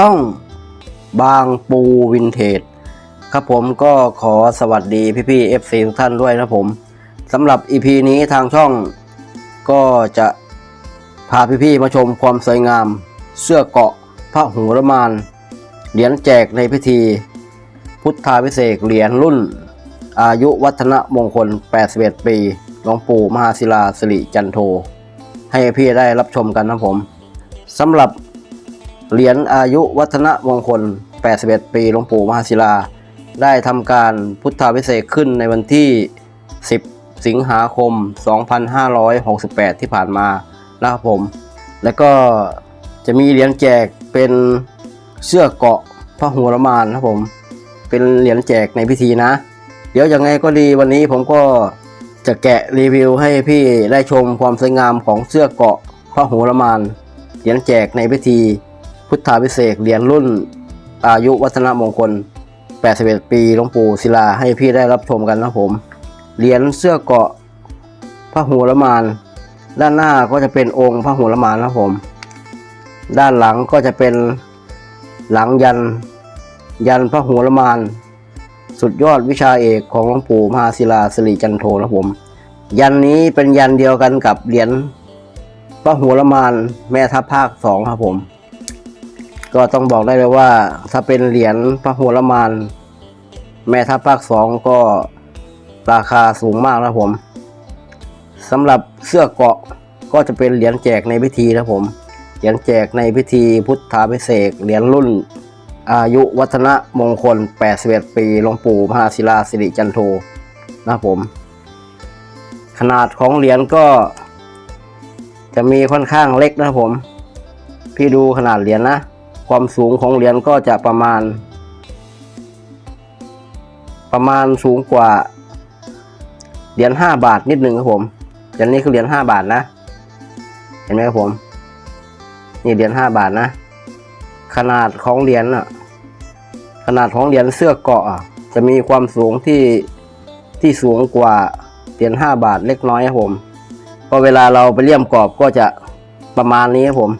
ช่องบางปูวินเทจครับผมก็ขอสวัสดีพี่ๆ FC ทุกท่านด้วยนะผมสำหรับ EP นี้ทางช่องก็จะพาพี่ๆมาชมความสวยงาม เสื้อเกาะพระหูรมานเหรียญแจกในพิธี พุทธาพิเศษเหรียญรุ่น อายุวัฒนมงคล 81 ปีหลวงปู่มหาศิลาสิริจันโท ให้พี่ได้รับชมกันนะผมสำหรับ เหรียญอายุวัฒนมงคล 81 ปีหลวงปู่มหาศิลา ได้ทำการพุทธาพิเศษขึ้นในวันที่ 10 สิงหาคม 2568 ที่ผ่านมานะครับผม แล้วก็จะมีเหรียญแจกเป็นเสื้อเกาะพระหัวรมานนะครับผม เป็นเหรียญแจกในพิธีนะ เดี๋ยวยังไงก็ดีวันนี้ผมก็จะแกะรีวิวให้พี่ได้ชมความสวยงามของเสื้อเกาะพระหัวรมานเหรียญแจกในพิธี พุทธาพิเศษเหรียญรุ่นอายุวัฒนมงคล 81 ปีหลวงปู่ศิลาให้พี่ได้รับชมกันนะผม เหรียญเสื้อเกาะพระหัวละมาน ด้านหน้าก็จะเป็นองค์พระหัวละมานนะผม ด้านหลังก็จะเป็นหลังยัน ยันพระหัวละมาน สุดยอดวิชาเอกของหลวงปู่มหาศิลาสิริจันโทนะผม ยันนี้เป็นยันเดียวกันกับเหรียญพระหัวละมานแม่ทัพภาคสองครับผม ก็ต้องบอกได้เลยว่า ถ้าเป็นเหรียญพระหัวละมานแม่ทัพภาคสองก็ราคาสูงมากนะผมสำหรับเสื้อเกาะก็จะเป็นเหรียญแจกในพิธีนะผมเหรียญแจกในพิธีพุทธาพิเศษกเหรียญรุ่น อายุวัฒนมงคล 81 ปีหลวงปู่มหาศิลาสิริจันโทนะผม ขนาดของเหรียญก็ จะมีค่อนข้างเล็กนะผม พี่ดูขนาดเหรียญนะ ความสูงของเหรียญก็จะประมาณ ประมาณสูงกว่าเหรียญห้าบาทนิดหนึ่งครับผมเหรียญนี้คือเหรียญห้าบาทนะ เห็นไหมครับผม นี่เหรียญห้าบาทนะ ขนาดของเหรียญอะขนาดของเหรียญเสื้อเกาะอะจะมีความสูงที่ที่สูงกว่าเหรียญห้าบาทเล็กน้อยครับผมก็เวลาเราไปเลี่ยมกรอบก็จะประมาณนี้ครับผม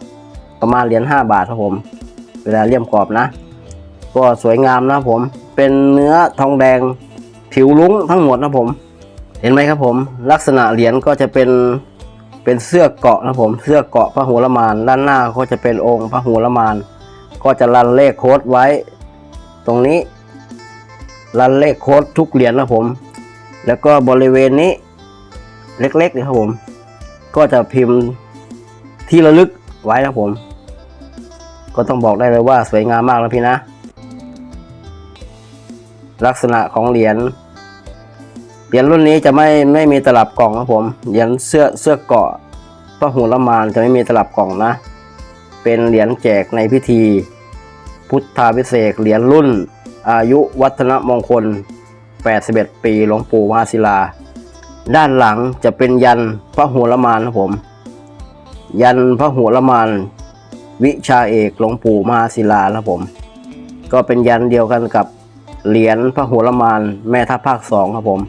ประมาณเหรียญห้าบาทครับผม เวลาเลี่ยมกรอบนะ ก็สวยงามนะผม เป็นเนื้อทองแดงผิวลุ้งทั้งหมดนะผม เห็นไหมครับผม ลักษณะเหรียญก็จะเป็นเป็นเสื้อเกาะนะผมเสื้อเกาะพระหัวละมานด้านหน้าก็จะเป็นองค์พระหัวละมาน ก็จะรันเลขโค้ดไว้ ตรงนี้รันเลขโค้ดทุกเหรียญนะผม แล้วก็บริเวณนี้เล็กๆนี่ครับผม ก็จะพิมพ์ที่ระลึกไว้นะผม ก็ต้องบอกได้เลยว่าสวยงามมากนะพี่นะ ลักษณะของเหรียญเหรียญรุ่นนี้จะไม่ไม่มีตลับกล่องครับผมเหรียญเสื้อเสื้อเกาะพระหูละมานจะไม่มีตลับกล่องนะ เป็นเหรียญแจกในพิธี พุทธาพิเศษเหรียญรุ่น อายุวัฒนมงคล 81 ปีหลวงปู่มหาศิลา ด้านหลังจะเป็นยันพระหัวละมานครับผม ยันพระหัวละมาน วิชาเอกหลวงปู่มหาศิลานะครับผม ก็เป็นยันเดียวกันกับเหรียญพระหัวละมานแม่ทัพภาคสองครับผม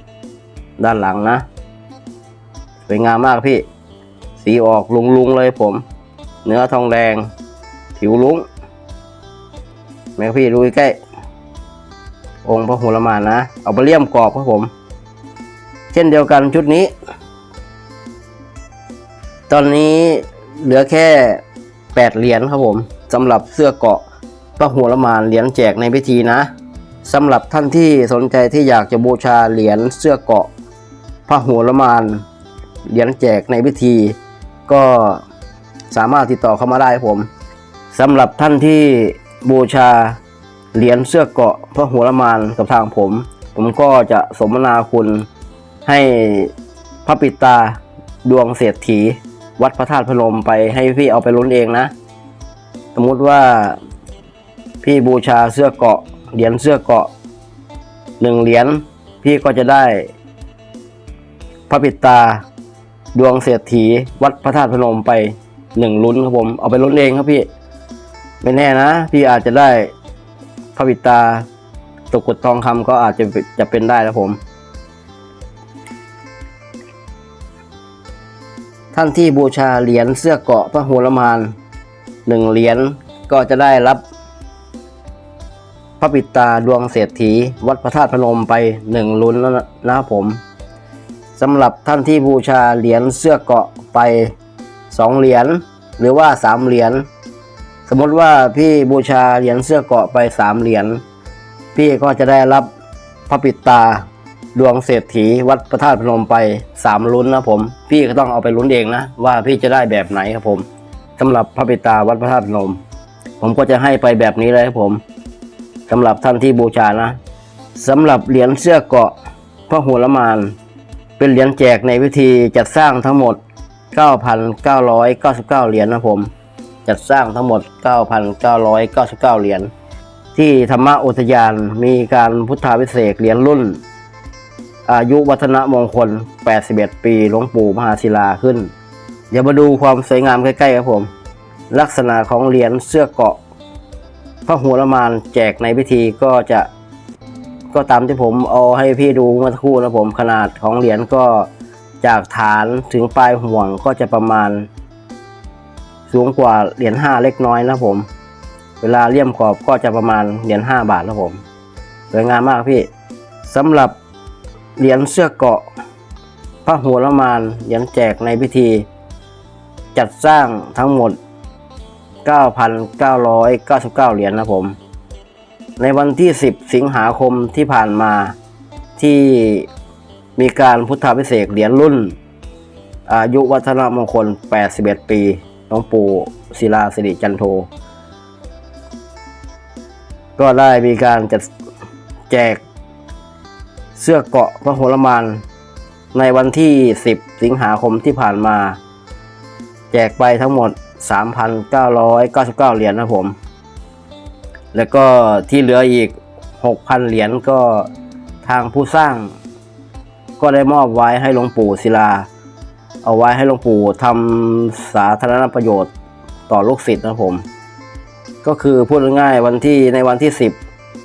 ด้านหลังนะสวยงามมากพี่ สีออกลุงๆเลยผม เนื้อทองแดง ผิวลุ้งแม่พี่ดูใกล้องค์พระหัวละมานนะเอาไปเลี่ยมกรอบครับผม เช่นเดียวกันชุดนี้ ตอนนี้เหลือแค่ แปดเหรียญครับผมสำหรับเสื้อเกาะพระหัวละมานเหรียญแจกในพิธีนะสำหรับท่านที่สนใจที่อยากจะบูชาเหรียญเสื้อเกาะพระหัวละมานเหรียญแจกในพิธี ก็สามารถติดต่อเข้ามาได้ครับผมสำหรับท่านที่บูชาเหรียญเสื้อเกาะพระหัวละมานกับทางผม ผมก็จะสมนาคุณให้พระปิตาดวงเศรษฐี วัดพระธาตุพนมไปให้พี่เอาไปลุ้นเองนะ สมมุติว่าพี่บูชาเสื้อเกาะเหรียญเสื้อเกาะหนึ่งเหรียญพี่ก็จะได้ พระปิดตา ดวงเศรษฐีวัดพระธาตุพนมไปหนึ่งลุ้นครับผมเอาไปลุ้นเองครับพี่ ไม่แน่นะ พี่อาจจะได้พระปิดตาตกกดทองคำก็อาจจะจะเป็นได้แล้วผม ท่านที่บูชาเหรียญเสื้อเกาะพระหัวลมานหนึ่งเหรียญก็จะได้รับ พระปิตาดวงเศรษฐีวัดพระธาตุพนมไปหนึ่งลุ้นแล้วนะครับผมสำหรับท่านที่บูชาเหรียญเสื้อเกาะไปสองเหรียญหรือว่าสามเหรียญสมมติว่าพี่บูชาเหรียญเสื้อเกาะไปสามเหรียญพี่ก็จะได้รับพระปิตา ดวงเศรษฐีวัดพระธาตุพนมไปสามลุ้นนะผม พี่ก็ต้องเอาไปลุ้นเองนะ ว่าพี่จะได้แบบไหนครับผมสำหรับพระปิตาวัดพระธาตุพนม ผมก็จะให้ไปแบบนี้เลยครับผมสำหรับท่านที่บูชานะสำหรับเหรียญเสื้อเกาะพระหัวละมานเป็นเหรียญแจกในพิธีจัดสร้างทั้งหมด 9,999 เหรียญนะผม จัดสร้างทั้งหมด 9,999 เหรียญที่ธรรมอุทยานมีการพุทธาพิเศษเหรียญรุ่น อายุวัฒนมงคล 81 ปีหลวงปู่มหาศิลาขึ้น เดี๋ยวมาดูความสวยงามใกล้ๆครับผม ลักษณะของเหรียญเสื้อเกาะ พระหัวละมานแจกในพิธีก็จะก็ตามที่ผมเอาให้พี่ดูเมื่อสักครู่นะผมขนาดของเหรียญก็จากฐานถึงปลายห่วงก็จะประมาณ สูงกว่าเหรียญห้าเล็กน้อยนะผม เวลาเลี่ยมขอบก็จะประมาณเหรียญห้าบาทนะผมสวยงามมากพี่สำหรับ เหรียญเสื้อเกาะ พระหัวละมานเหรียญแจกในพิธี จัดสร้างทั้งหมด 9,999 เหรียญนะผม ในวันที่ 10 สิงหาคมที่ผ่านมาที่มีการพุทธาพิเศษเหรียญรุ่น อายุวัฒนมงคล 81 ปีหลวงปู่ศิลาสิริจันโท ก็ได้มีการจัดแจก เสื้อเกาะพระโหรมานในวันที่ 10 สิงหาคมที่ผ่านมา แจกไปทั้งหมด 3,999 เหรียญนะผม แล้วก็ที่เหลืออีก 6,000 เหรียญก็ทางผู้สร้าง ก็ได้มอบไว้ให้หลวงปู่ศิลา เอาไว้ให้หลวงปู่ทำสาธารณประโยชน์ต่อลูกศิษย์นะผม ก็คือพูดง่ายๆวันที่ในวันที่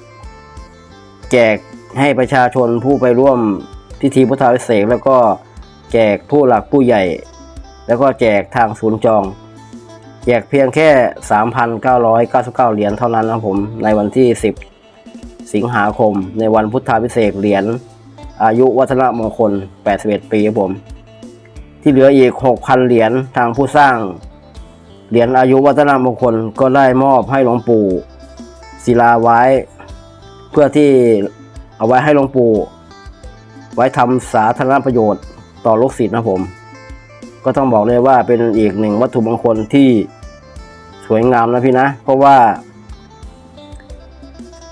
10 แจก ให้ประชาชนผู้ไปร่วมพิธีพุทธาพิเศษกแล้วก็แจกผู้หลักผู้ใหญ่ แล้วก็แจกทางศูนย์จอง แจกเพียงแค่ 3,999 เหรียญเท่านั้นนะผม ในวันที่ 10 สิงหาคม ในวันพุทธาพิเศษกเหรียญอายุวัฒนมงคล 81 ปีครับผม ที่เหลืออีก 6,000 เหรียญทางผู้สร้าง เหรียญอายุวัฒนมงคลก็ได้มอบให้หลวงปู่ศิลาไว้ เพื่อที่ เอาไว้ให้หลวงปู่ ไว้ทำสาธารณประโยชน์ ต่อลูกศิษย์นะผม ก็ต้องบอกเลยว่าเป็นอีกหนึ่งวัตถุมงคลที่สวยงามนะพี่นะ เพราะว่า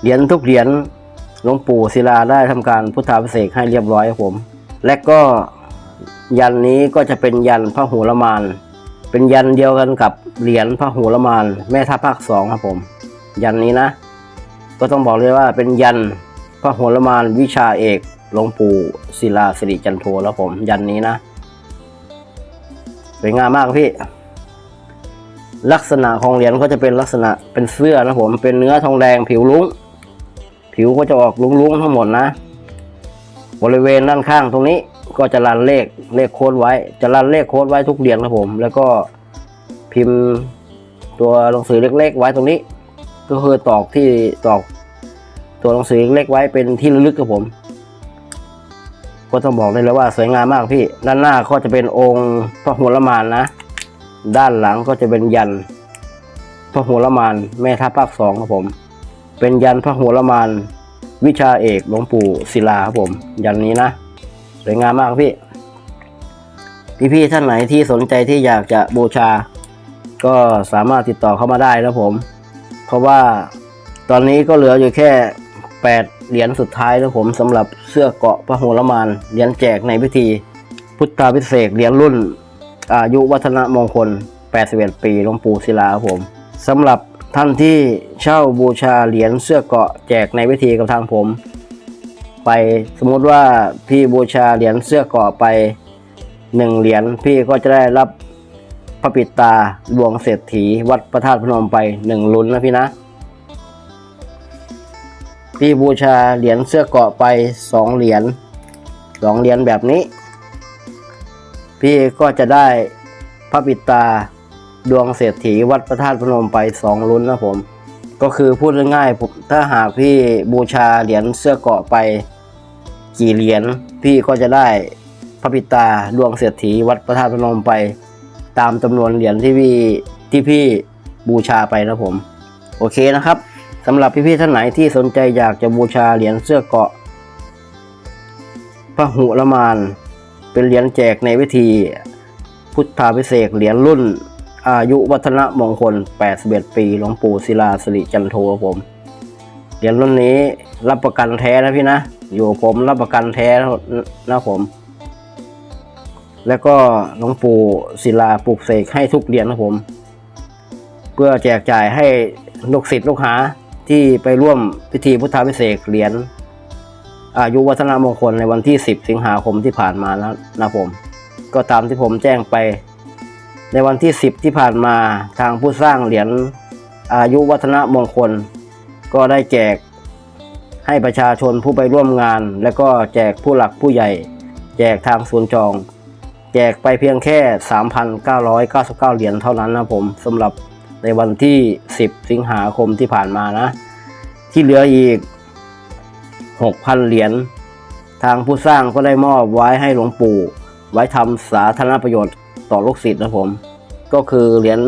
เหรียญทุกเหรียญหลวงปู่ศิลาได้ทำการพุทธาพิเศษกให้เรียบร้อยครับผม และก็ยันนี้ก็จะเป็นยันพระหูละมานเป็นยันเดียวกันกับเหรียญพระหูละมานแม่ทัพภาคสองครับผม ยันนี้นะ ก็ต้องบอกเลยว่าเป็นยัน พระโหูละมานวิชาเอกหลวงปู่ศิลาสิริจันโทแล้วผมยันนี้นะสวยงามมากพี่ ลักษณะของเหรียญก็จะเป็นลักษณะเป็นเสื้อนะผมเป็นเนื้อทองแดงผิวลุ้ง ผิวก็จะออกลุ้งๆทั้งหมดนะ บริเวณด้านข้างตรงนี้ก็จะรันเลขเลขโค้ดไว้ จะรันเลขโค้ดไว้ทุกเหรียญนะผม แล้วก็พิมพ์ตัวหนังสือเล็กๆไว้ตรงนี้ ก็คือตอกที่ตอก ตัวหนังสือเล็กไว้เป็นที่ระลึกครับผม ก็ต้องบอกเลยแล้วว่าสวยงามมากพี่ ด้านหน้าก็จะเป็นองค์พระหัวละมานนะ ด้านหลังก็จะเป็นยันพระหัวละมานแม่ทัพภาคสองครับผม เป็นยันพระหัวละมานวิชาเอกหลวงปู่ศิลาครับผม ยันนี้นะสวยงามมากครับพี่พี่ๆท่านไหนที่สนใจที่อยากจะบูชา ก็สามารถติดต่อเข้ามาได้นะผม เพราะว่าตอนนี้ก็เหลืออยู่แค่ 8 เหรียญสุดท้ายนะผมสำหรับเสื้อเกาะพระโหรมานเหรียญแจกในพิธี พุทธาพิเศษเหรียญรุ่น อายุวัฒนมงคล 81 ปีหลวงปู่ศิลาครับผมสำหรับท่านที่เช่าบูชาเหรียญเสื้อเกาะแจกในพิธีกับทางผม ไปสมมุติว่าพี่บูชาเหรียญเสื้อเกาะไปหนึ่งเหรียญพี่ก็จะได้รับพระปิดตาดวงเศรษฐีวัดพระธาตุพนมไปหนึ่งลุ้นนะพี่นะ พี่บูชาเหรียญเสื้อเกาะไปสองเหรียญสองเหรียญแบบนี้ พี่ก็จะได้พระปิตาดวงเศรษฐีวัดพระธาตุพนมไปสองลุ้นนะผม ก็คือพูดง่ายๆผมถ้าหากพี่บูชาเหรียญเสื้อเกาะไปกี่เหรียญพี่ก็จะได้พระปิตาดวงเศรษฐีวัดพระธาตุพนมไป ตามจำนวนเหรียญที่พี่ที่พี่บูชาไปนะผม โอเคนะครับ สำหรับพี่ๆท่านไหนที่สนใจอยากจะบูชาเหรียญเสื้อเกาะพระหุละมาน เป็นเหรียญแจกในวิธี พุทธาพิเศษกเหรียญรุ่น อายุวัฒนะมงคล 81 ปีหลวงปู่ศิลาสิริจันโทครับผมเหรียญรุ่นนี้รับประกันแท้นะพี่นะ อยู่กับผมรับประกันแท้นะผม แล้วก็หลวงปู่ศิลาปลูกเสกให้ทุกเหรียญนะผม เพื่อแจกจ่ายให้ลูกศิษย์ลูกหา ที่ไปร่วมพิธีพุทธาพิเศษเหรียญอายุวัฒนมงคลในวันที่ 10 สิงหาคมที่ผ่านมานะนะผม ก็ตามที่ผมแจ้งไป ในวันที่ 10 ที่ผ่านมาทางผู้สร้างเหรียญอายุวัฒนมงคล ก็ได้แจกให้ประชาชนผู้ไปร่วมงาน และก็แจกผู้หลักผู้ใหญ่ แจกทางศูนย์จอง แจกไปเพียงแค่ 3,999 เหรียญเท่านั้นนะผมสำหรับ ในวันที่ 10 สิงหาคมที่ผ่านมานะ ที่เหลืออีก 6,000 เหรียญทางผู้สร้างก็ได้มอบไว้ให้หลวงปู่ ไว้ทำสาธารณประโยชน์ต่อลูกศิษย์นะผม ก็คือเหรียญ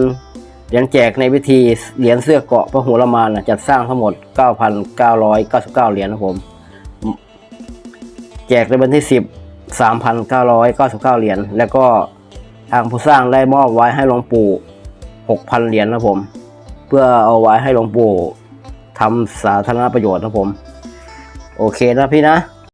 เหรียญแจกในพิธีเหรียญเสื้อเกาะพระหัวละมานนะจัดสร้างทั้งหมด 9,999 เหรียญนะผม แจกในวันที่ 10 3,999 เหรียญแล้วก็ทางผู้สร้างได้มอบไว้ให้หลวงปู่ 6,000 เหรียญนะผม เพื่อเอาไว้ให้หลวงปู่ทำสาธารณประโยชน์นะผม โอเคนะพี่นะ